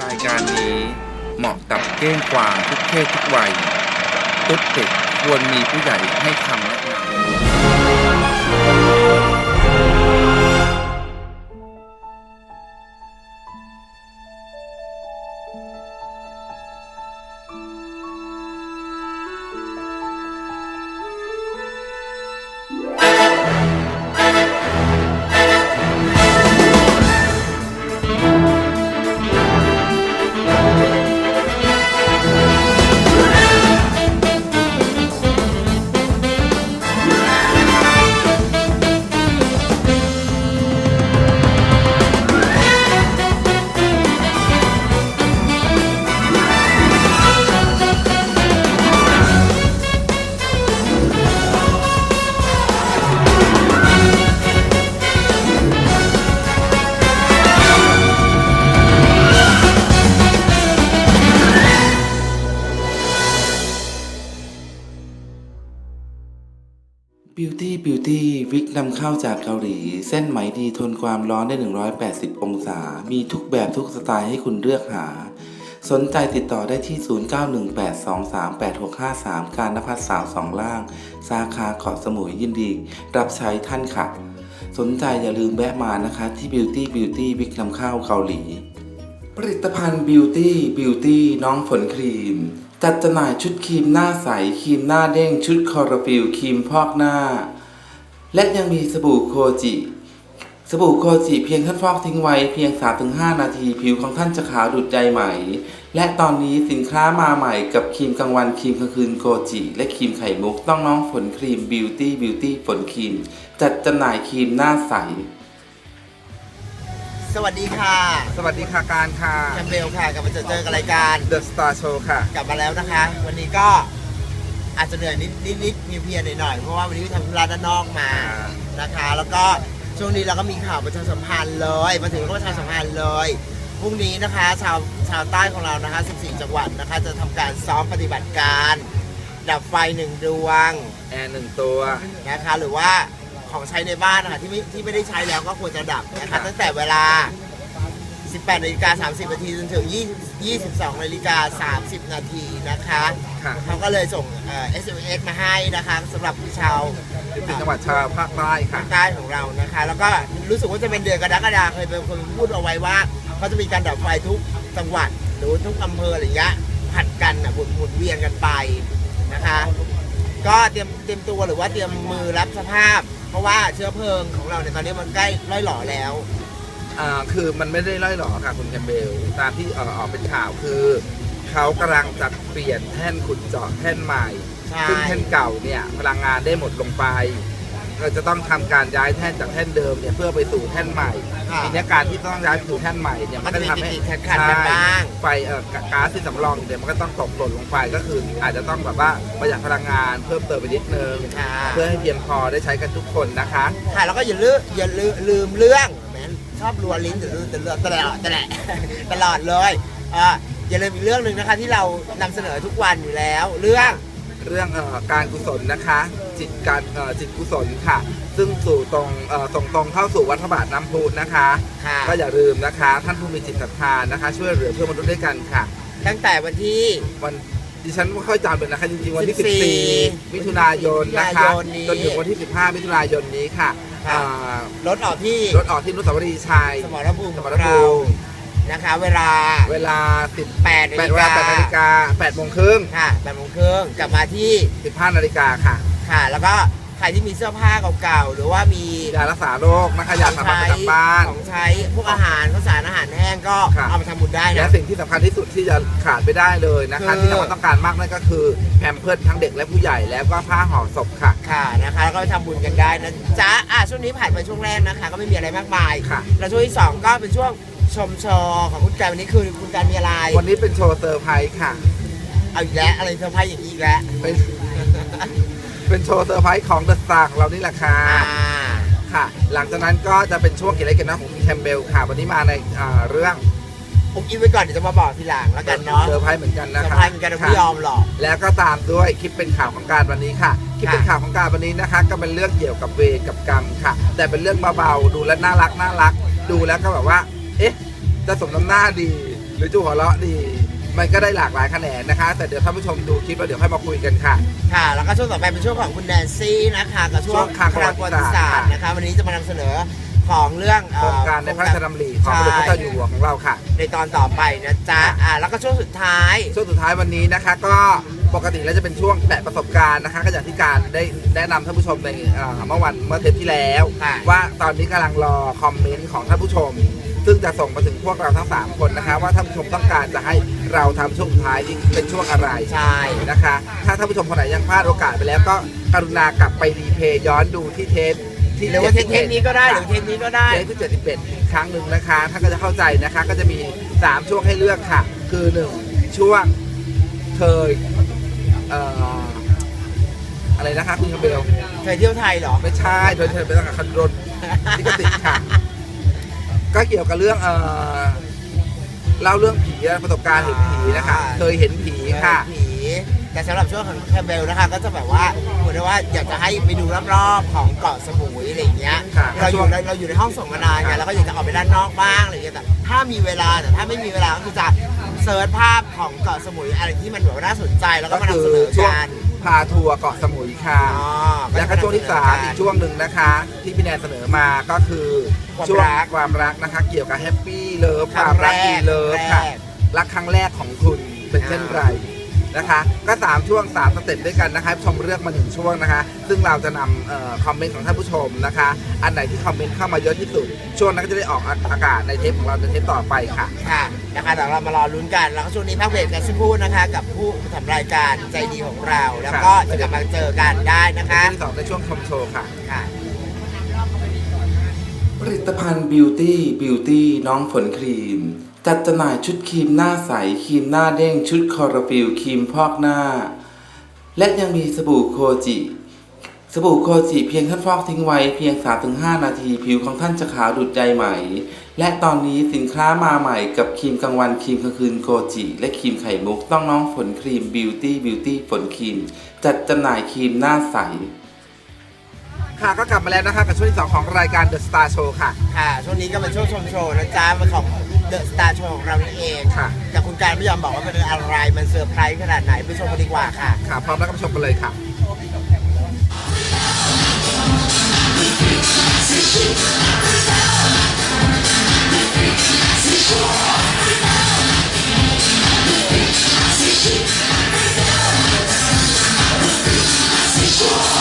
รายการนี้เหมาะกับเก้งกวางทุกเพศทุกวัยตุ๊ดเด็กควรมีผู้ใหญ่ให้คำแนะนำ เข้าจากเกาหลี เส้นไหมดีทนความร้อนได้ 180 องศา มีทุกแบบทุกสไตล์ให้คุณเลือกหา สนใจติดต่อได้ที่ 0918238653 การนภัสสาวสองล่าง สาขาเกาะสมุยยินดี รับใช้ท่านค่ะ สนใจอย่าลืมแวะมานะคะที่ Beauty Beauty วิกนำเข้าเกาหลี ผลิตภัณฑ์ Beauty Beauty น้องฝนครีมจัดจำหน่ายชุดครีมหน้าใส ครีมหน้าเด้ง ชุดคอร์ฟิลครีมพอกหน้า และยังมีสบู่โคจิ สบู่โคจิเพียงท่านฟอกทิ้งไว้เพียง 3-5 นาทีผิวของท่านจะขาวดุดใยไหมและตอนนี้สินค้ามาใหม่กับครีมกลางวันครีมกลางคืนโคจิ และครีมไข่มุกต้องน้องฝนครีม Beauty Beauty ฝนครีม จัดจำหน่ายครีมหน้าใส สวัสดีค่ะสวัสดีค่ะการค่ะแคมเบลค่ะกลับมาเจอเจอกับรายการ The Star Show ค่ะ กลับมาแล้วนะคะ วันนี้ก็ อาจจะเหนื่อยนิดนิดนิดเพลียๆหน่อยๆเพราะว่าวันนี้ไปทำธุระด้านนอกมานะคะ แล้วก็ช่วงนี้เราก็มีข่าวประชาสัมพันธ์เลยมาถึงก็ประชาสัมพันธ์เลยพรุ่งนี้นะคะชาวชาวใต้ของเรานะคะ 14 จังหวัดนะคะ จะทำการซ้อมปฏิบัติการ ดับไฟหนึ่งดวงแอร์หนึ่งตัวนะคะ หรือว่าของใช้ในบ้านนะคะที่ไม่ที่ไม่ได้ใช้แล้วก็ควรจะดับนะคะตั้งแต่เวลา 18นาฬิกา30 นาทีจนถึง20 22นาฬิกา30 นาทีนะคะค่ะ เขาก็เลยส่งเอ่อ SMS มาให้นะคะสำหรับชาวเป็นจังหวัดชาวภาคใต้ค่ะ ภาคใต้ของเรานะคะ แล้วก็รู้สึกว่าจะเป็นเดือนกรกฎาคมเคยเป็นคนพูดเอาไว้ว่าเขาจะมีการดับไฟทุกจังหวัดหรือทุกอำเภออะไรอย่างเงี้ยผัดกันนะหมุนหมุนเวียนกันไปนะคะ ก็เตรียมเตรียมตัวหรือว่าเตรียมมือรับสภาพ เพราะว่าเชื้อเพลิงของเราเนี่ยตอนนี้มันใกล้ร่อยหล่อแล้ว อ่าคือมันไม่ได้ล่อยหล่อค่ะคุณแคมเบลตามที่เอ่อออกเป็นข่าวคือ เขากำลังจะเปลี่ยนแท่นขุดเจาะแท่นใหม่ ใช่ ซึ่งแท่นเก่าเนี่ยพลังงานได้หมดลงไป เราจะต้องทำการย้ายแท่นจากแท่นเดิมเนี่ยเพื่อไปสู่แท่นใหม่ค่ะทีนี้การที่ต้องย้ายไปสู่แท่นใหม่เนี่ยมัมันนจะก็มีทำให้ติดๆขัดๆกันบ้าง ไฟเอ่อก๊าซที่สำรองเนี่ยมันก็ต้องตกหล่นลงไปก็คือ อาจจะต้องแบบว่าประหยัดพลังงานเพิ่มเติมไปนิดนึง ค่ะเพื่อให้เพียงพอได้ใช้กันทุกคนนะคะ ค่ะแล้วก็อย่าลืมอย่าลืมลืมเรื่องแหม ชอบรัวลิ้นแต่ลืมแต่เรื่องตลอดตลอดตลอดเลยอ่าอย่าลืมอีกเรื่องหนึ่งนะคะที่เรานำเสนอทุกวันอยู่แล้ว เรื่องเรื่องเอ่อการกุศลนะคะ จิตการเอ่อจิตกุศลค่ะ ซึ่งสู่ตรงเอ่อส่งตรงเข้าสู่วัดพระบาทน้ำพุนะคะ ค่ะก็อย่าลืมนะคะ ท่านผู้มีจิตศรัทธานะคะ ช่วยเหลือเพื่อนมนุษย์ด้วยกันค่ะ ตั้งแต่วันที่ วันดิฉันไม่ค่อยจำเลยนะคะจริงๆวันที่ 14 14มิถุนายนนะคะมิถุนายนนี้ จนถึงวันที่ 15 มิถุนายนนี้ค่ะค่ะ อ่ารถออกที่รถออกที่อนุสาวรีย์ชัยสมรภูมิสขมองรเราภูมินะคะ เวลาเวลา10 8 8เวลา8นาฬิกา8โมงครึ่งค่ะ8โมงครึ่งกลับมาที่ 15นาฬิกาค่ะ ค่ะ แล้วก็ ใครที่มีเสื้อผ้าเก่าๆหรือว่ามียารักษาโรคนะคะยาสามัญประจำบ้านของใช้พวกอาหารข้าวสารอาหารแห้งก็ค่ะเอามาทำบุญได้และนะ สิ่งที่สำคัญที่สุดที่จะขาดไม่ได้เลยนะคะคือ ที่จังหวัดต้องการมากนั่นก็คือแพมเพิร์ดทั้งเด็กและผู้ใหญ่แล้วก็ผ้าห่อศพค่ะ ค่ะนะคะแล้วก็ไปทำบุญกันได้นะจ๊ะอะช่วงนี้ผ่านไปช่วงแรกนะคะ ก็ไม่มีอะไรมากมายค่ะ แล้วช่วงที่สองก็เป็นช่วงชมโชว์ของคุณการวันนี้คือคุณการมีอะไรวันนี้เป็นโชว์เซอร์ไพรส์ค่ะ เอาอีกแล้วอะไรเซอร์ไพรส์อย่างนี้อีกแล้วเป็น เป็นโชว์เซอร์ไพรส์ของเดอะสตาร์ของเรานี่แหละค่ะอ่าค่ะ หลังจากนั้นก็จะเป็นช่วงเกี่ยวกับเกนน้อยของคุณแคมเบลค่ะ วันนี้มาในอ่าเรื่องผมอินไว้ก่อนเดี๋ยวจะมาบอกทีหลังแล้วกันเนาะเซอร์ไพรส์เหมือนกันเซนะอร์คะไพรส์เหมือนกันเราไม่ยอมหรอก แล้วก็ตามด้วยคลิปเป็นข่าวของการวันนี้ค่ะคลิปเป็นข่าวของการวันนี้นะคะ ก็เป็นเรื่องเกี่ยวกับเวรกับกรรมค่ะ แต่เป็นเรื่องเบาๆดูแล้วน่ารักน่ารัก ดูแล้วก็แบบว่า เอ๊ะ จะสมน้ำหน้าดี หรือจูหัวเราะดี มันก็ได้หลากหลายแขนงนะคะ แต่เดี๋ยวท่านผู้ชมดูคลิปแล้วเดี๋ยวค่อยมาคุยกันค่ะ ค่ะ แล้วก็ช่วงต่อไปเป็นช่วงของคุณแนนซี่นะคะกับช่วงช่วงคลังคลังประวัติศาสตร์นะคะ วันนี้จะมานำเสนอของเรื่องโครงการในพระราชดำริของพระบาทพระเจ้าอยู่หัวของเราค่ะ ในตอนต่อไปนะจ๊ะอ่าแล้วก็ช่วงสุดท้าย ช่วงสุดท้ายวันนี้นะคะก็ปกติแล้วจะเป็นช่วงแตะประสบการณ์นะคะก็อย่างที่การได้แนะนำท่านผู้ชมในเอ่อเมื่อวันเมื่อเทปที่แล้ว ค่ะว่าตอนนี้กำลังรอคอมเมนต์ของท่านผู้ชม ซึ่งจะส่งมาถึงพวกเราทั้ง 3 คนนะคะ ว่าท่านผู้ชมต้องการจะให้เราทำช่วงสุดท้ายนี้เป็นช่วงอะไรใช่ นะคะ ถ้าท่านผู้ชมคนไหนยังพลาดโอกาสไปแล้วก็กรุณากลับไปรีเพย์ย้อนดูที่เทปที่หรือว่าเทปเทปนี้ก็ได้หรือเทปนี้ก็ได้ เทปที่71อีกครั้งหนึ่งนะคะท่านก็จะเข้าใจนะคะ ก็จะมี 3 ช่วงให้เลือกค่ะ คือ 1 ช่วงเธอเอ่ออะไรนะคะคุณคาเบล เคยเที่ยวไทยเหรอ ไม่ใช่โดยเธอเป็นต้องการคันรนลิขสิทธิ์ค่ะ ก็เกี่ยวกับเรื่องเอ่อเล่าเรื่องผีอะประสบการณ์เห็นผีนะคะอ่าเคยเห็นผีค่ะ ผีแต่สำหรับช่วงของแคมเบลนะคะ ก็จะแบบว่าเหมือนว่าอยากจะให้ไปดูรอบๆของเกาะสมุยอะไรอย่างเงี้ยค่ะเราอยู่ในเราอยู่ในห้องส่งมานานไงค่ะเราก็อยากจะออกไปด้านนอกบ้างอะไรอย่างเงี้ยแต่ถ้ามีเวลาแต่ถ้าไม่มีเวลาก็คือจะ เซิร์ชภาพของเกาะสมุยอะไรที่มันแบบว่าน่าสนใจแล้วก็มานำเสนอช่วงกัน พาทัวร์เกาะสมุยค่ะอ๋อแล้วก็ช่วงที่สามอีกช่วงหนึ่งนะคะ ที่พี่แนนเสนอมาก็คือความช่วงรักความรักนะคะ เกี่ยวกับแฮปปี้เลิฟครั้ควางมรักแรกดีเลิฟค่ะแรก รักครั้งแรกของคุณเป็นเช่นไร นะคะ ก็สามช่วงสามสเต็ปด้วยกันนะคะชมเลือกมาหนึ่งช่วงนะคะ ซึ่งเราจะนำเอ่อคอมเมนต์ของท่านผู้ชมนะคะ อันไหนที่คอมเมนต์เข้ามาเยอะที่สุด ช่วงนั้นก็จะได้ออกอากาศในเทปของเราในเทปต่อไปค่ะ ค่ะนะคะเดี๋ยวเรามารอลุ้นกัน แล้วก็ช่วงนี้พักเบรกกันสักครู่นะคะ กับผู้ทำรายการใจดีของเรา แล้วก็จะกลับมาเจอกันได้นะคะช่วงที่สองในช่วงชมโชว์ค่ะค่ะผลิตภัณฑ์บิวตี้บิวตี้น้องฝนครีม จัดจำหน่ายชุดครีมหน้าใส ครีมหน้าเด้ง ชุดคอร์ฟิลครีมพอกหน้า และยังมีสบู่โคจิ สบู่โคจิเพียงท่านฟอกทิ้งไว้เพียง 3-5 นาที ผิวของท่านจะขาวดุดใยไหม่ และตอนนี้สินค้ามาใหม่กับครีมกลางวันครีมกลางคืนโคจิ และครีมไข่มุกต้องน้องฝนครีมบิวตี้บิวตี้ฝนครีม จัดจำหน่ายครีมหน้าใส ค่ะก็กลับมาแล้วนะคะกับช่วงที่สองของรายการ The Star Show ค่ะ ค่ะช่วงนี้ก็เป็นช่วงชมโชว์นะจ๊ะมันของเดอะสตาร์โชว์ของเรานี่เองค่ะ แต่คุณการไม่ยอมบอกว่ามันเป็นอะไรมันเซอร์ไพรส์ขนาดไหนไปชมกันดีกว่าค่ะค่ะ พร้อมแล้วก็ไปชมกันเลยค่ะ Thank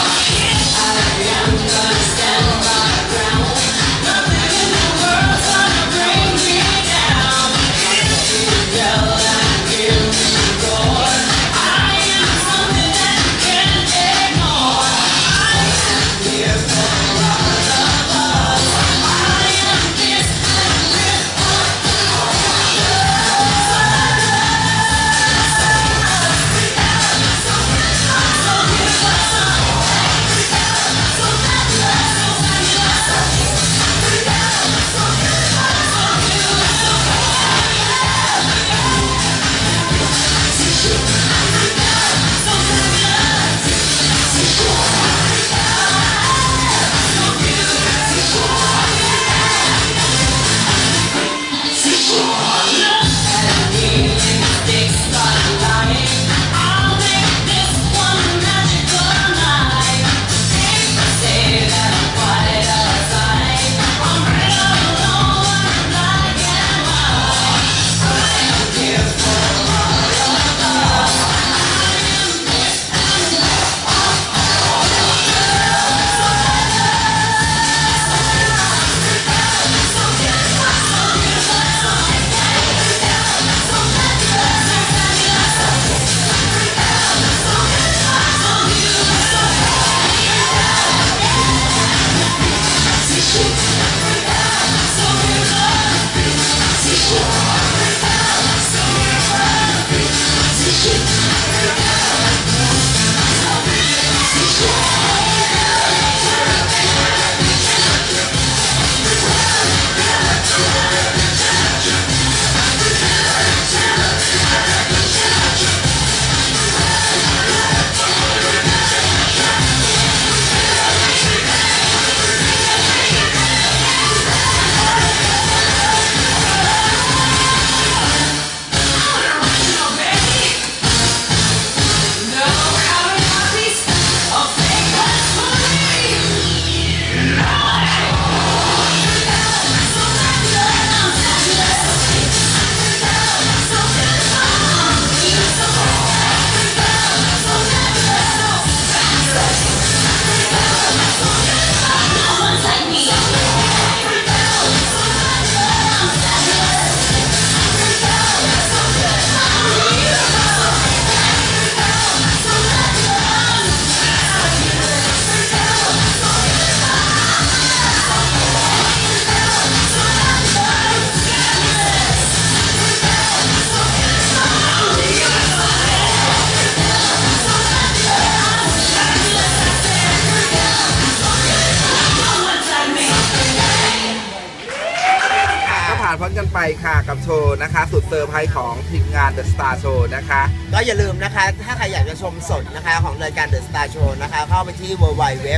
ว์นะคะ สุดเซอร์ไพรส์ของทีมงาน The Star Show นะคะ ก็อย่าลืมนะคะ ถ้าใครอยากจะชมสดนะคะ ของรายการ The Star Show นะคะ เข้าไปที่ w w w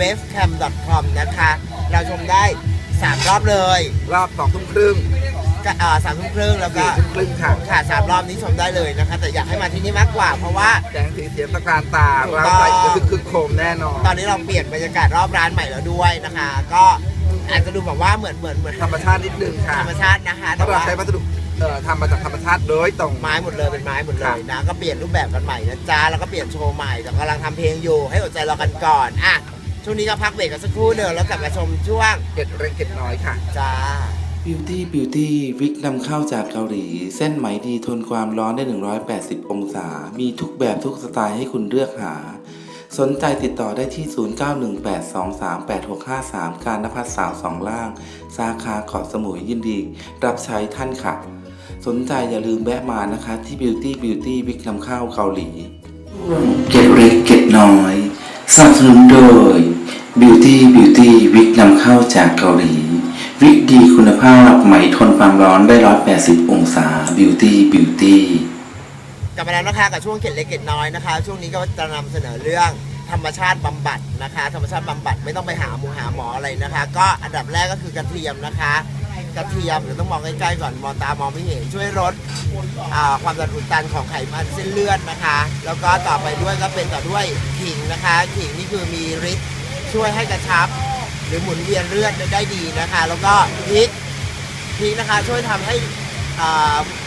w a v e c a m c o m นะคะ เราชมได้ 3 รอบเลย รอบสองทุ่มครึ่งก็เอ่อสามทุ่มครึ่งแล้วก็สี่ทุ่มครึ่งค่ะค่ะสามรอบนี้ชมได้เลยนะคะ แต่อยากให้มาที่นี่มากกว่า เพราะว่า แสงสีเสียงตะการตาถูกเราต้อง ใส่ก็คือคึกโครมแน่นอน ตอนนี้เราเปลี่ยนบรรยากาศรอบร้านใหม่แล้วด้วยนะคะ ก็อาจจะดูแบบว่าเหมือนเหมือนเหมือนธรรมชาตินิดนึงค่ะธรรมชาตินะคะเพแต่ราะเราว่า ใช้วัสดุ เอ่อทำมาจากธรรมชาติโดยตรง ไม้หมดเลยเป็นไม้หมดเลครัยบ นะก็เปลี่ยนรูปแบบกันใหม่นะจ๊ะแล้วก็เปลี่ยนโชว์ใหม่แต่กำลังทำเพลงอยู่ให้อดใจรอกันก่อนอะช่วงนี้ก็พักเบรกกันสักครู่เดียวแล้วกลับมาชมช่วงเก็ดเล็กเก็ดน้อยค่ะ จ้า Beauty Beauty วิกนำเข้าจากเกาหลี เส้นไหมดีทนความร้อนได้ 180 องศา มีทุกแบบทุกสไตล์ให้คุณเลือกหา สนใจติดต่อได้ที่ 0918238653 การนภัสสาวสองล่าง สาขาเกาะสมุยยินดี รับใช้ท่านค่ะ สนใจอย่าลืมแวะมานะคะ ที่ Beauty Beauty วิกนำเข้าเกาหลี เก็บเล็กเก็บน้อยสนับสนุนโดย Beauty Beauty วิกนำเข้าจากเกาหลี วิกดีคุณภาพไหมทนความร้อนได้ 180 องศา Beauty Beauty กลับมาแล้วนะคะกับช่วงเก็ดเล็กเก็ดน้อยนะคะ ช่วงนี้ก็จะนำเสนอเรื่อง ธรรมชาติบำบัดนะคะ ธรรมชาติบำบัดไม่ต้องไปหาหมูหาหมออะไรนะคะ ก็อันดับแรกก็คือกระเทียมนะคะ กระเทียมเดี๋ยวต้องมองใกล้ๆก่อนมองตามองไม่เห็นช่วยลดความดันอุดตันของไขมันเส้นเลือดนะคะ แล้วก็ต่อไปด้วยก็เป็นต่อด้วยขิงนะคะขิงนี่คือมีฤทธิ์ช่วยให้กระชับ หรือหมุนเวียนเลือดได้ดีนะคะ แล้วก็พริกพริกนะคะช่วยทำให้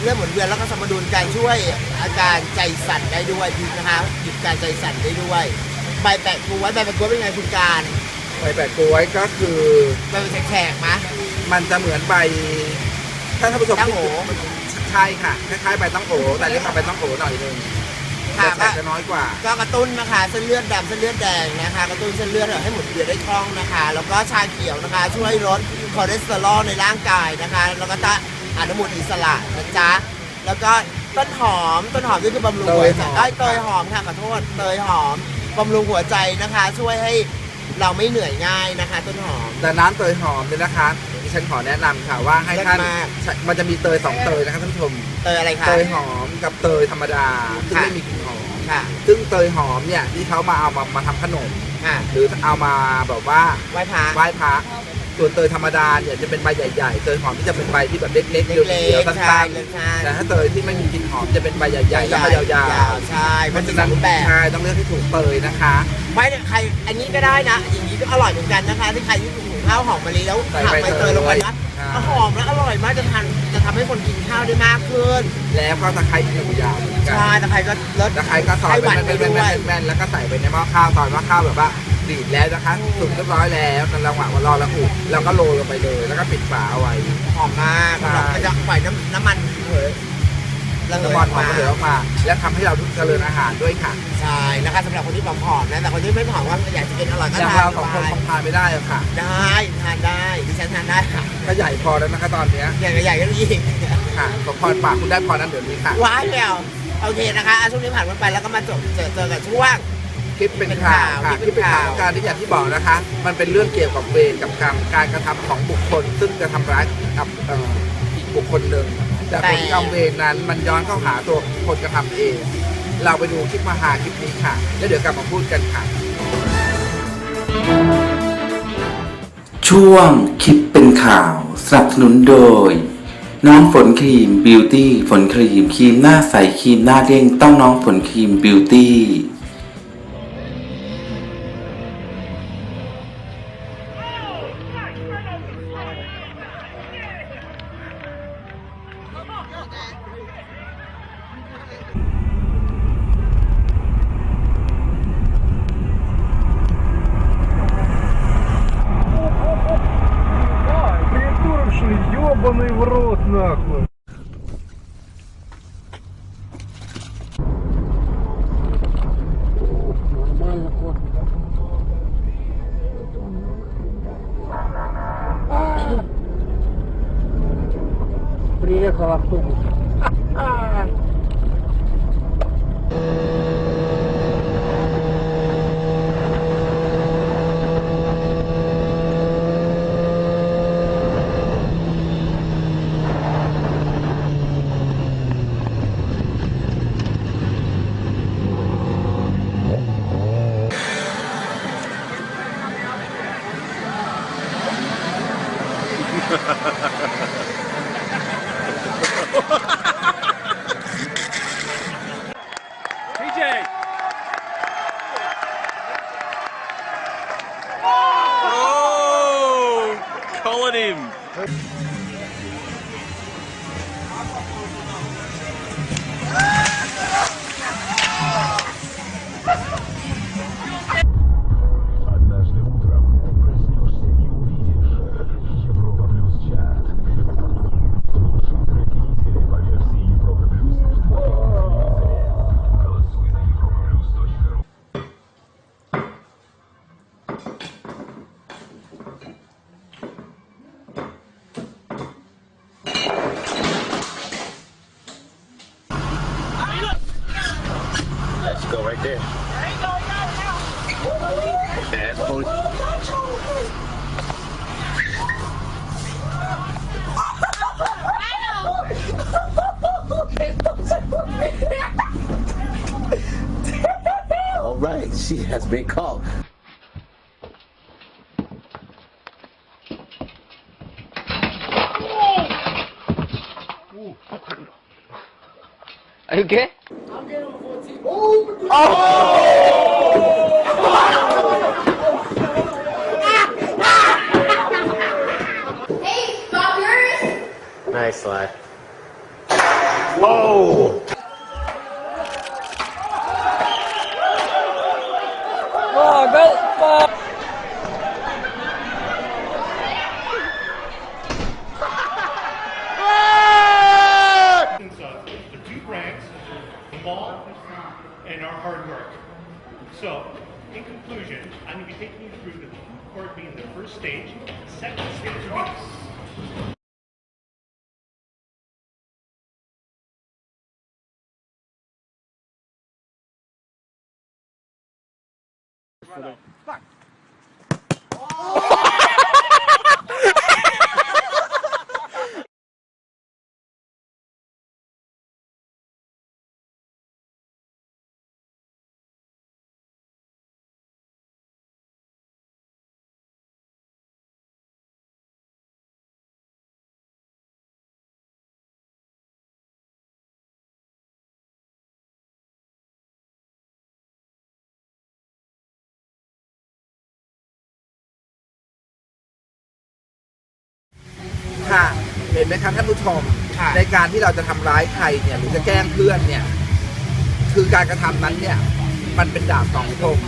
เลือดหมุนเวียนแล้วก็สมดุลการช่วยอาการใจสั่นได้ด้วยนะคะหยุดการใจสั่นได้ด้วย ใบแปะกล้วยใบแปะกล้วยเป็นไงคุณการใบแปะกล้วยก็คือใบเป็นแฉกๆมะมันจะเหมือนใบถ้าท่านผู้ชมตั้งโอใช่ค่ะคล้ายๆใบตั้งโอแต่เรียกว่าใบตั้งโอหน่อยนึงค่ะแต่จะน้อยกว่า ก็กระตุ้นนะคะเส้นเลือดดำเส้นเลือดแดงนะคะ กระตุ้นเส้นเลือดให้หมุนเวียนได้คล่องนะคะ แล้วก็ชาเขียวนะคะ ช่วยลดคอเลสเตอรอลในร่างกายนะคะ แล้วก็ต้านอนุมูลอิสระนะจ๊ะแล้วก็ต้นหอมต้นหอมนี่คือบำรุงหัวใจเตยหอมไอ้ยเตยหอมค่ะขอโทษเตยหอม บำรุงหัวใจนะคะ ช่วยให้เราไม่เหนื่อยง่ายนะคะ ต้นหอม แต่น้ำเตยหอมเนี่ยนะคะดิฉันขอแนะนำค่ะว่าให้ท่านเลิศมาก ใช่มันจะมีเตยสองเตยนะคะท่านผู้ชม เตยอะไรคะ เตยหอมกับเตยธรรมดาซึ่งค่ะ ไม่มีกลิ่นหอม ค่ะซึ่งเตยหอมเนี่ยที่เขามาเอามามาทำขนม ค่ะหรือเอามาแบบว่าไหว้พระไหว้พระ ส่วนเตยธรรมดาเนี่ยจะเป็นใบใหญ่ๆ เตยหอมที่จะเป็นใบที่แบบเล็กๆเล็เดียวๆกๆใช่สั้นเล็กใช่ๆแต่ถ้าเตยที่ไม่มีกลิ่นหอมจะเป็นใบใหญ่ๆแล้วก็ยาวใช่ๆมันจะฉะสองรูปแบบ ใช่ต้องเลือกให้ถูกเตยนะคะ ไม่เนี่ยใครอันนี้ก็ได้นะ อย่างนี้ก็อร่อยเหมือนกันนะคะที่ใครที่หุงข้าวหอมมะลิแล้วใส่ผักใบใบเตเตยยลงไปนะใช่หอมและอร่อยมากจะทานจะทำให้คนกินข้าวได้มากขึ้นแล้วก็ตะไคร้อีกหนึ่งอย่างเหมือนกัน ใช่แต่ใครก็ลดตะไคร้ก็ซอยไข้หวัดเป็นไปแม่ด้วยนๆแม่นๆแล้วก็ใส่ไปในหม้อข้าวตอนว่าข้าวแบบว่า ดีดแล้วนะคะสุกเรียบร้อยแล้วในระหว่างว่ารอแล้วอุเราก็โรยลงไปเลย แล้วก็ปิดฝาเอาไว้หอมมากใช่แล้วมันจะปล่อยน้ำน้ำมันเผยระเหยน้ำมันหอมระเหยออกมา แล้วทำให้เราทุกเจริญอาหารด้วยค่ะใช่นะคะสำหรับคนที่ผอมๆนะแต่คนที่ไม่ผอมว่าอยากจะกินอร่อยก็อย่างทานเราสองคนไปคงทานไม่ได้อะค่ะ ได้ทานได้ดิฉันทานได้ค่ะก็ใหญ่พอแล้วนะคะตอนเนี้ยใหญ่ก็ใหญ่ก็ยิ่งค่ะสมพรปากคุณได้พอนั้นเดี๋ยวนี้ค่ะ ว้ายแล้วโอเคนะคะอะช่วงนี้ผ่านมันไปแล้วก็มาจบเจอเจอกับช่วง คลิปเป็นข่าวค่ะคคลิลิปปเป็เป็นนข่าข่าววการที่อย่างที่บอกนะคะ มันเป็นเรื่องเกี่ยวกับเวรกับกรรมการกระทำของบุคคล ซึ่งจะทำร้ายกับเอ่ออีกบุคคลหนึ่งแต่ผลกรรมเวรนั้นมันย้อนเข้าหาตัวคนกระทำเอง เราไปดูคลิปมาหาคลิปนี้ค่ะ แล้วเดี๋ยวกลับมาพูดกันค่ะ ช่วงคลิปเป็นข่าวสนับสนุนโดยน้องฝนครีมบิวตี้ฝนครีมครีมหน้าใสครีมหน้าเด้งต้องน้องฝนครีมบิวตี้ ебаный в рот, нахуй. Tuesday. Oh, calling him. she has been called. Are you okay? I'm getting on 14. Oh! oh! hey, fuckers! Nice slide. Whoa! So, in conclusion, I'm going to be taking you through the food court being the first stage. Second stage will be ค่ะ เห็นไหมครับท่านผู้ชม ค่ะในการที่เราจะทำร้ายใครเนี่ยหรือจะแกล้งเพื่อนเนี่ย คือการกระทำนั้นเนี่ย มันเป็นดาบสองคม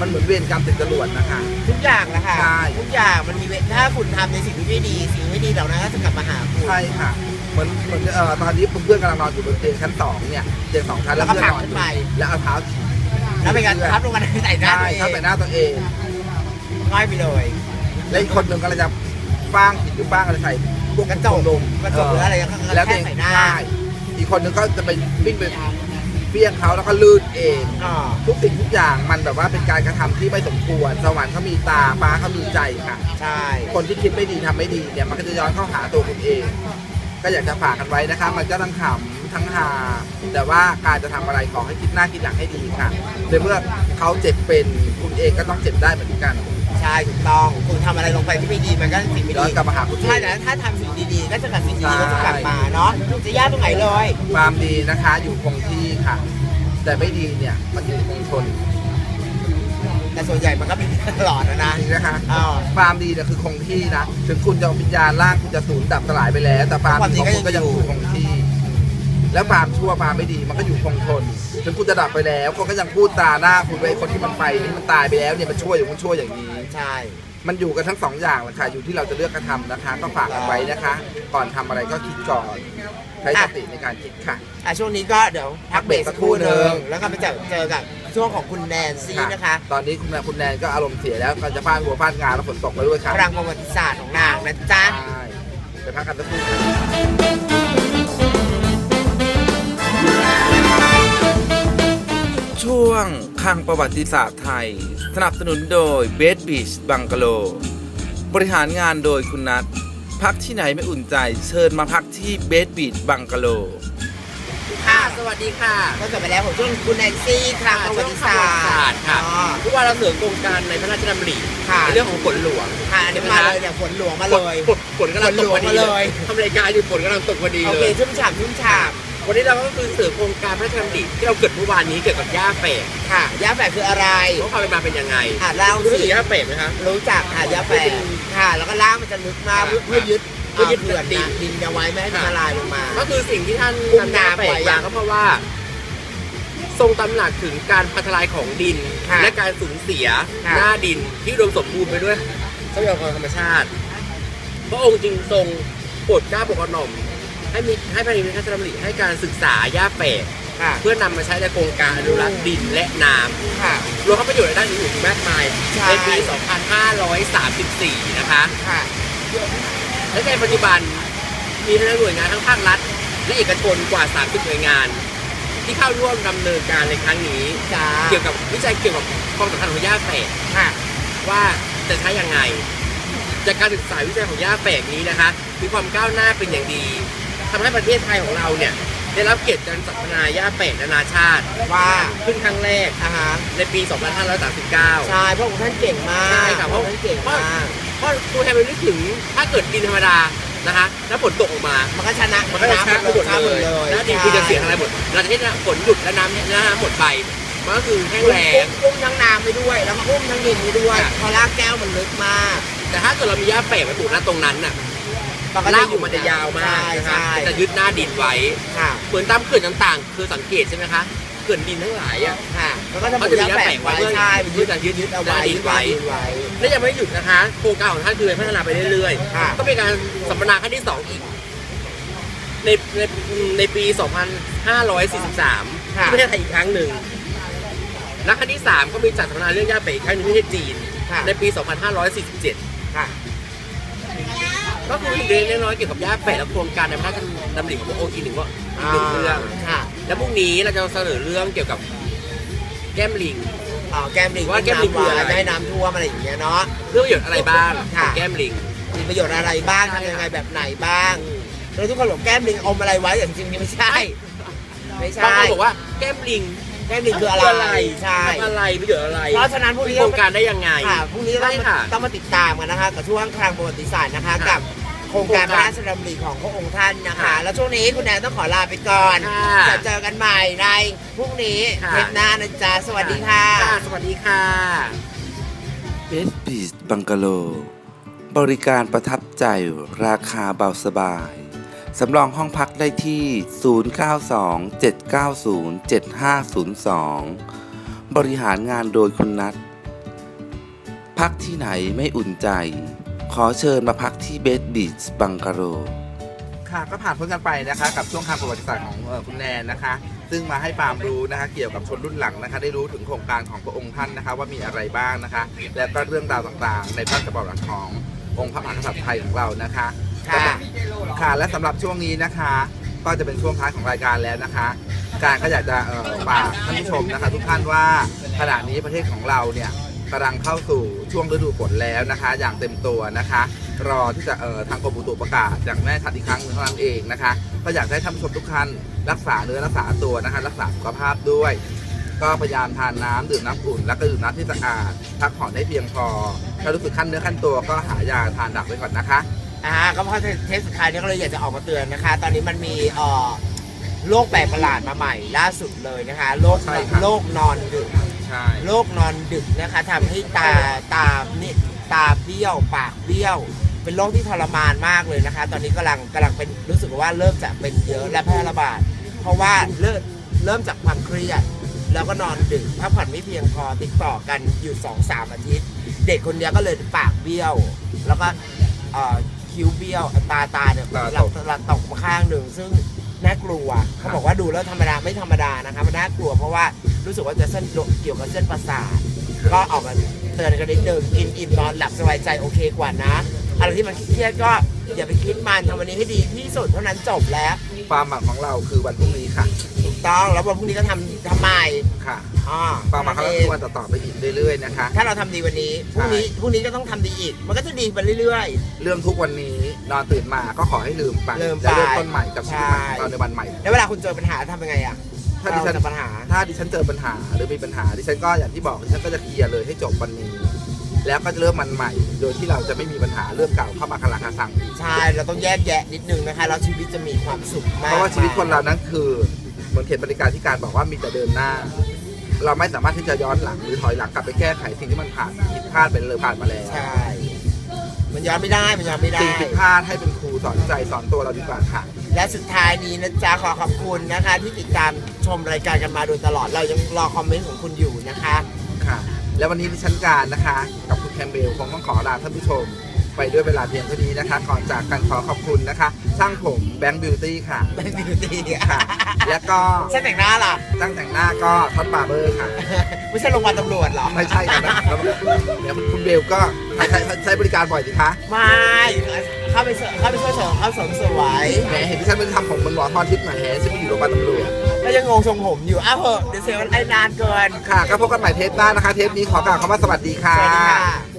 มันเหมือนเวรกรรมติดจรวดนะคะ ทุกอย่างนะคะใช่ ทุกอย่างมันมีเวถ้าคุณทำในสิ่งที่ไม่ดี สิ่งไม่ดีเหล่านั้นก็จะกลับมาหาคุณ ใช่ค่ะ เหมือนเหมือนเอ่อตอนนี้เพื่อนกำลังนอนอยู่บนเตียงชั้นสองเนี่ยเตียงสองชั้นแล้วก็เพื่อนผลักนอนอขึ้นยู่ไป แล้วเอาเท้าถีบแล้วเป็นการทับลงมาใส่หน้าใช่ตัวเอทับงใส่หน้าตัวเอง ง่ายไปเลย และอีกคนหนึ่งก็เลยจะ ฟ้างผิดหรือฟ้างอะไรใส่พวกกระจกลมกระจกหรืออะไรก็แล้วแค่เองใส่หน้า ใช่อีกคนหนึงก็จะไปวิ่งไปเปี้ยงเขาแล้วก็ลื่นเองอ๋อทุกสิ่งทุกอย่างมันแบบว่าเป็นการกระทำที่ไม่สมควร สวรรค์เขามีตาฟ้าเขามีใจค่ะ ใช่ คนที่คิดไม่ดีทำไม่ดีเนี่ยมันก็จะย้อนเข้าหาตัวคุณเอง ก็อยากจะฝากกันไว้นะคะ มันก็ทั้งขำทั้งฮาแต่ว่าการจะทำอะไรขอให้คิดหน้าคิดหลังให้ดีค่ะในเมื่อเขาเจ็บเป็นคุณเองก็ต้องเจ็บได้เหมือนกัน ใช่ถูกต้องคุณทำอะไรลงไปที่ไม่ดีมันก็สิ่งไม่ย้อดีนกลับมาหาคุณเอใช่งแต่ถ้าทำสิ่งดีๆก็จะกลับสิ่งดีๆก็จะกลับใช่มาเนาะจะยากตรงไหนเลย ความดีนะคะอยู่คงที่ค่ะ แต่ไม่ดีเนี่ยมันอยู่คงทนแต่ส่วนใหญ่มันก็เป็นตลอดนะนะจริงนะคะอ๋อความดีเนี่ยคือคงที่นะถึงคุณจะวิญญาณร่างคุณจะสูญดับสลายไปแล้ว แต่ความดีของคุณก็ยังอยู่คงที่ แล้วความชั่วความไม่ดีมันก็อยู่คงทน ถึงคุณจะดับไปแล้วคนก็ยังพูดตราหน้าคุณไว้คนที่มันไปนี่มันตายไปแล้วเนี่ยมันช่วยอย่างคุณช่วยอย่างนี้ ใช่ มันอยู่กันทั้งสองอย่างแหละค่ะอยู่ที่เราจะเลือกกระทำนะคะ ก็ฝากกันไว้นะคะ ก่อนทำอะไรก็คิดก่อนใช้สติในการคิดค่ะ อะช่วงนี้ก็เดี๋ยวพักเบรกสักครู่หนึ่งแล้วก็ไปเจอเจอกับช่วงของคุณแนนซี่นะคะ ตอนนี้คุณแนนคุณแนนก็อารมณ์เสียแล้วก็จะฟาดหัวฟาดงานแล้วฝนตกแล้วด้วยค่ะพลังประวัติศาสตร์ของนางนะจ๊ะ ใช่ไปพักกันสักครู่ค่ะ วงคังประวัติศาสตร์ไทย สนับสนุนโดยเบสบีชบังกะโล บริหารงานโดยคุณนัทพักที่ไหนไม่อุ่นใจ เชิญมาพักที่เบสบีชบังกะโล ค่ะ สวัสดีค่ะก็จบไปแล้วของช่วงคุณแนนซี่คลังประวัติศาสตร์ค่ะทุกวันเราเสริมโครงการในพระราชดำริค่ะ ในเรื่องของฝนหลวงค่ะเดี๋ยวมาเลยเนี่ยฝนหลวงมาเลย ฝนฝนกำลังตกพอดีฝนหลวงมาเลย ทำรายการอยู่ฝนกำลังตกพอดีโอเลเคย ชุ่มฉ่ำชุ่มฉ่ วันนี้เราก็คือเสริมโครงการพระราชดำริที่เราเกิดเมื่อวานนี้เกี่ยวกับย่าแฝกำค่ะย่าแฝกคืออะไร ว่าความเป็นมาเป็นยังไงอะเล่ารู้สิสึกย่าแฝกไหมคะ รู้จักค่ะย่าแฝกค่ะ แล้วก็ล่างมันจะลึกมากเพื่อเพื่อยึดเพื่อยึดเขื่อนดินนะดินจะไว้ไม่ให้มันละลายลงมา ก็คือสิ่งที่ท่านอุ้มทำย่าแฝกน้ำไว้มาก็เพราะว่า ทรงตำหนักถึงการพัฒลายของดิน ค่ะและการสูญเสียค่ะ หน้าดินที่อุดมสมบูรณ์ไปด้วยทรัพยากรธรรมชาติ พระองค์จึงทรงโปรดเกล้าโปรดกระหม่อม ให้มีให้พระนิมิตรดำริให้การศึกษาย่าแฝกค่ะ เพื่อนำมาใช้ในโครงการอนุรักษ์ดินและน้ค่ะำรวมทั้งประโยชน์ในด้านอื่นๆอีกมากมายใช่ ในปี 2534 นะคะ ค่ะ และในปัจจุบันมีทั้งหน่วยงานทั้งภาครัฐ และเอกชนกว่า 30 หน่วยงาน ที่ที่เข้าร่วมดำเนินการในครั้งนี้ จ้าเกี่ยวกับวิจัยเกี่ยวกับความสำคัญของหญ้าแฝกค่ะ ว่าจะใช้ยังไง จากการศึกษาวิจัยของหญ้าแฝกนี้นะคะ มีความก้าวหน้าเป็นอย่างดี ทำให้ประเทศไทยของเราเนี่ย ได้รับเกียรติการจัดนาหญ้าแฝกนานาชาติ ว่าขึ้นครั้งแรกอาหารในปี 2539 ใช่พระองค์ท่านเก่งมากใช่ครับพระองค์ท่านเก่งมากเพราะครูแทนไปนึกถึงถ้าเกิดดินธรรมดานะคะแล้วฝนตกออกมา มันก็ชนะมันก็จะช้าไปหมดช้าเลยแล้วดินคือจะเสียอะไรหมดหลังจากที่ฝนหยุดแล้วน้ำเนี่ยน้ำหมดไปมันก็คือแห้งแล้ง อุ้มทั้งน้ำไปด้วย แล้วก็อุ้มทั้งดินไปด้วย ค่ะ เพอลากแก้วมันลึกมาก แต่ถ้าเกิดเรามีหญ้าแฝกไว้ปลูกหน้าตรงนั้นน่ะ มันก็รากของมันจะยาวมากใช่นะคะใช่จะยึดหน้าดินไว้ค่ะเหมือนตามเขื่อนต่างๆ คือสังเกตใช่ไหมคะเขื่อนดินทั้งหลายอะ ค่ะมันก็จะเขามีจะมียาแฝกไว้ยาแฝกไว้ใช่มันยึดเพื่อจะยึดยึดเอาหน้าไว้ดินไว้ ยึดไว้ และยังไม่หยุดนะคะโครงการของท่านคือพัฒนาไปเรื่อยค่ะ ๆ ก็เป็นการสัมมนาขั้นที่2อีก ในในในปี 2543ค่ะที่ประเทศไทยอีกครั้งหนึ่งและครั้งที่ 3 ก็มีจัดสัมมนาเรื่องย่าเป๋อีกครั้งหนึงที่ประเทศจีน ค่ะในปี 2547 ค่ะ ก็คือเรื่องน้อยๆเกี่ยวกับย่าแปะและโครงการในพระราชดำริของพระองค์อีกหนึ่งว่าอีกหนึ่งเรื่องค่ะ แล้วพรุ่งนี้เราจะเสนอเรื่องเกี่ยวกับแก้มลิง อ๋อแก้มลิงว่าแก้มลิงคืออะไรน้ำหวานได้น้ำท่วมอะไรอย่างเงี้ยเนาะ เรื่องประโยชน์อะไรบ้างขค่ะองแก้มลิง มีประโยชน์อะไรบ้างทำยังไงแบบไหนบ้างแล้วทุกคนบอกแก้มลิงอมอะไรไว้แต่จริงๆไม่ใช่ ไม่ใช่บางคนบอกว่าแก้มลิงแก้มลิงคืออะไรใช่ ทำอะไรประโยชน์อะไรเพราะฉะนั้นพรุ่งมีนี้โครงการได้ยังไง ค่ะพรุ่งนี้ต้องใช่มาค่ะ ต้องมาติดตามกันนะคะกับช่วงคลังประวัติศาสตร์นะคะค่ะกับ โครงการพโครงการระราชดำริของพระองค์ท่านนะคะค่ะแล้วช่วงนี้คุณแนนต้องขอลาไปก่อนค่ะจะเจอกันใหม่ในพรุ่งนี้ค่ะ เทปหน้านะจ๊ะสวัสดีค่ะ ค่ะสวัสดีค่ะ เบสบีชบังกะโล บริการประทับใจราคาเบาสบาย สำรองห้องพักได้ที่ 092-790-7502 บริหารงานโดยคุณนัท พักที่ไหนไม่อุ่นใจ ขอเชิญมาพักที่เบสบีชบังกะโลค่ะก็ผ่านพ้นกันไปนะคะ กับช่วงคำประวัติศาสตร์ของเอ่อคุณแนนนะคะ ซึ่งมาให้ความรู้นะคะ เกี่ยวกับชนรุ่นหลังนะคะ ได้รู้ถึงโครงการของพระองค์ท่านนะคะ ว่ามีอะไรบ้างนะคะ และก็เรื่องราวต่างๆ ในพระราชประวัติขององค์พระมหากษัตริย์ไทยของเรานะคะค่ะค่ะและสำหรับช่วงนี้นะคะ ก็จะเป็นช่วงท้ายของรายการแล้วนะคะ การก็อยากจะเอ่อฝากท่านผู้ชมนะคะ ทุกท่านว่าขณะนี้ประเทศของเราเนี่ย กำลังเข้าสู่ช่วงฤดูฝนแล้วนะคะ อย่างเต็มตัวนะคะ รอที่จะเอ่อทางกรมอุตุประกาศอย่างแน่ชัดอีกครั้งหนึงเท่านั้นเองนะคะ ก็อยากให้ท่านผู้ชมทุกท่านรักษาเนื้อรักษาตัวนะคะ รักษาสุขภาพด้วย ก็พยายามทานน้ำดื่มน้ำอุ่น แล้วก็ดื่มน้ำที่สะอาดพักผ่อนให้เพียงพอถ้ารู้สึกขั้นเนื้อขั้นตัวก็หายาทานดับไว้ก่อนนะคะ อ่าก็เพราะเทปสุดท้ายนี้ก็เลยอยากจะออกมาเตือนนะคะ ตอนนี้มันมีเอ่อโรคแปลกประหลาดมาใหม่ล่าสุดเลยนะคะโรคใช่ครับ โรคนอนดึก ใช่ โรคนอนดึกนะคะทำให้ตาตานี่ตาเบี้ยวปากเบี้ยว เป็นโรคที่ทรมานมากเลยนะคะ ตอนนี้กำลังกำลังเป็นรู้สึกว่าเริ่มจะเป็นเยอะและแพร่ระบาด เพราะว่าเริ่มเริ่มจากความเครียด แล้วก็นอนดึกพักผ่อนไม่เพียงพอติดต่อกันอยู่สองสามอาทิตย์ เด็กคนเนี้ยก็เลยปากเบี้ยว แล้วก็เอ่อคิ้วเบี้ยวตาตาเนี่ยตาหตลักหลัตกมาข้างหนึ่งซึ่ง น่ากลัวเขาบอกว่าดูแล้วธรรมดาไม่ธรรมดานะคะมันน่ากลัวเพราะว่ารู้สึกว่าจะเส้นเกี่ยวกับเส้นประสาทก็ออกมาเตือนกันนิดนึงกินอิ่มนอนหลับสบายใจโอเคกว่านะอะไรที่มันเครียดก็อย่าไปคิดมันทำวันนี้ให้ดีที่สุดเท่านั้นจบแล้วความหวังของเราคือวันพรุ่งนี้ค่ะถูกต้องแล้ววันพรุ่งนี้ก็ทำทำใหม่ค่ะอ่าความหวังของเราคือวันต่อๆไปอีกเรื่อยๆนะคะ ถ้าเราทำดีวันนี้พรุ่งนี้พรุ่งนี้ก็ต้องทำดีอีก มันก็จะดีไปเรื่อยเรื่องทุกวันนี้ นอนตื่นมาก็ขอให้ลืมไปลืมไปและเริ่มต้นใหม่กับชีวิตใหม่ใช่ของเราในวันใหม่ๆแล้วเวลาคุณเจอปัญหาทำยังไงอะถ้าดิฉันเราเจอปัญหา ถ้าดิฉันเจอปัญหาหรือมีปัญหาดิฉันก็อย่างที่บอกดิฉันก็จะเคลียร์เลยให้จบวันนี้ แล้วก็จะเริ่มมันใหม่ โดยที่เราจะไม่มีปัญหาเรื่องเก่าเข้ามาคลาคาซังอีกใช่ เราต้องแยกแยะนิดนึงนะคะ แล้วชีวิตจะมีความสุขมากเพราะว่าชีวิตคนเรานั้นคือเหมือนเขียนบริการที่การบอกว่ามีแต่เดินหน้า เราไม่สามารถที่จะย้อนหลังหรือถอยหลังกลับไปแก้ไขสิ่งที่มันผ่านผิดพลาดไปเลยผ่านมาแล้ว ใช่ มันย้อนไม่ได้มันย้อนไม่ได้ สิ่งผิดพลาดให้เป็นครูสอนใจสอนตัวเราดีกว่าค่ะ และสุดท้ายนี้นะจ๊ะขอขอบคุณนะคะ ที่ติดตามชมรายการกันมาโดยตลอดเรายังรอคอมเมนต์ของคุณอยู่นะคะ ค่ะ แล้ววันนี้ดิฉันการนะคะ กับคุณแคมเบลคงต้องขอลาท่านผู้ชม ไปไปด้วยเวลาเพียงเท่านี้นะคะ ก่อนจากกันขอขอบคุณนะคะ ช่างผมแบงค์บิวตี้ค่ะเป็นบิวตี้ค่ะ แล้วก็ช่างแต่งหน้าล่ะช่างแต่งหน้าก็ท็อตบาร์เบอร์ค่ะ ไม่ใช่โรงพยาบาลตำรวจเหรอ ไม่ใช่กันนะแล้วเดี๋ยวคุณเบลก็ใช้ใช้ใช้บริการบ่อยสิคะ ไม่เข้าไปเสริมเข้าไปช่วยเสริมเข้าเสริมสวยแหมเห็นที่ฉันไปทำผมเหมันหมอทอดทิพย์หน่อยแฮฉันไปอยู่โรงพยาบาลตำรวจก็ยังงงทรงผมอยู่อ้าวเหอะเดี๋ยวเสียเวลานานเกิน ค่ะ ก็พบกันใหม่เทปหน้านะคะ เทปนี้ขอกล่าวคำว่าสวัสดีค่ะ สวัสดีค่ะ